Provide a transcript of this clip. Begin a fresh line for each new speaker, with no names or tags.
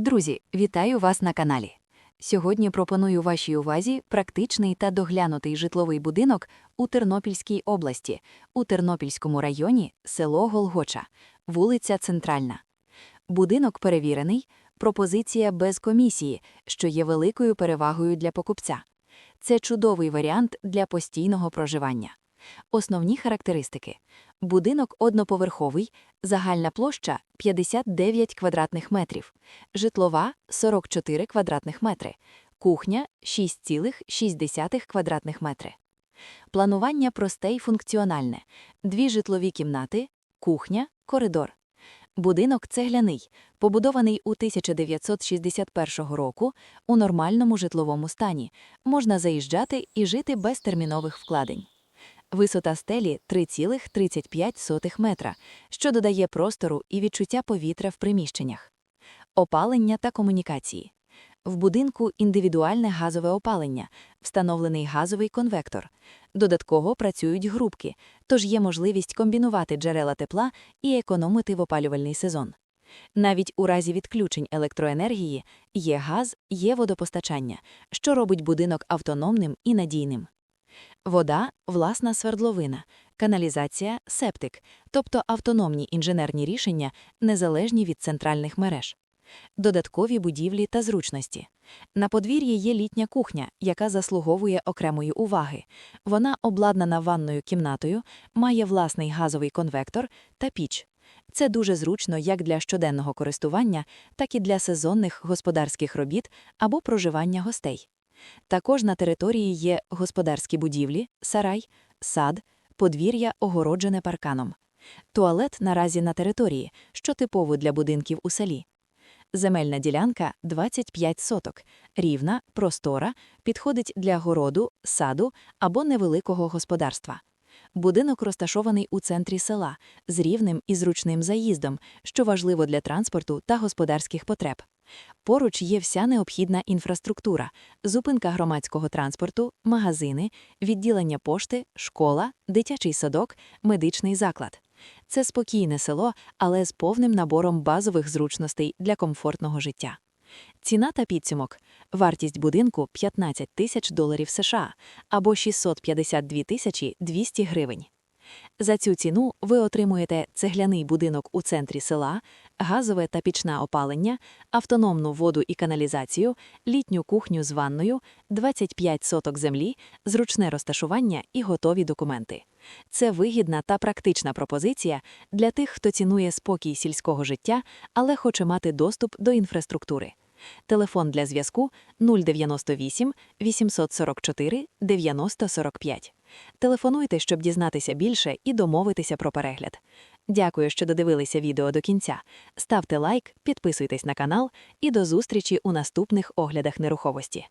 Друзі, вітаю вас на каналі. Сьогодні пропоную вашій увазі практичний та доглянутий житловий будинок у Тернопільській області, у Тернопільському районі, село Голгоча, вулиця Центральна. Будинок перевірений, пропозиція без комісії, що є великою перевагою для покупця. Це чудовий варіант для постійного проживання. Основні характеристики. Будинок одноповерховий, загальна площа 59 квадратних метрів, житлова 44 квадратних метри, кухня 6,6 квадратних метри. Планування просте й функціональне. Дві житлові кімнати, кухня, коридор. Будинок цегляний, побудований у 1961 року у нормальному житловому стані. Можна заїжджати і жити без термінових вкладень. Висота стелі 3,35 метра, що додає простору і відчуття повітря в приміщеннях. Опалення та комунікації. В будинку індивідуальне газове опалення, встановлений газовий конвектор. Додатково працюють грубки, тож є можливість комбінувати джерела тепла і економити в опалювальний сезон. Навіть у разі відключень електроенергії є газ, є водопостачання, що робить будинок автономним і надійним. Вода власна свердловина, каналізація септик, тобто автономні інженерні рішення, незалежні від центральних мереж. Додаткові будівлі та зручності. На подвір'ї є літня кухня, яка заслуговує окремої уваги. Вона обладнана ванною кімнатою, має власний газовий конвектор та піч. Це дуже зручно як для щоденного користування, так і для сезонних господарських робіт або проживання гостей. Також на території є господарські будівлі, сарай, сад, подвір'я, огороджене парканом. Туалет наразі на території, що типово для будинків у селі. Земельна ділянка 25 соток, рівна, простора, підходить для городу, саду або невеликого господарства. Будинок розташований у центрі села з рівним і зручним заїздом, що важливо для транспорту та господарських потреб. Поруч є вся необхідна інфраструктура, зупинка громадського транспорту, магазини, відділення пошти, школа, дитячий садок, медичний заклад. Це спокійне село, але з повним набором базових зручностей для комфортного життя. Ціна та підсумок. Вартість будинку 15 тисяч доларів США або 652 тисячі 200 гривень. За цю ціну ви отримуєте цегляний будинок у центрі села, газове та пічне опалення, автономну воду і каналізацію, літню кухню з ванною, 25 соток землі, зручне розташування і готові документи. Це вигідна та практична пропозиція для тих, хто цінує спокій сільського життя, але хоче мати доступ до інфраструктури. Телефон для зв'язку 098 844 9045. Телефонуйте, щоб дізнатися більше і домовитися про перегляд. Дякую, що додивилися відео до кінця. Ставте лайк, підписуйтесь на канал і до зустрічі у наступних оглядах нерухомості.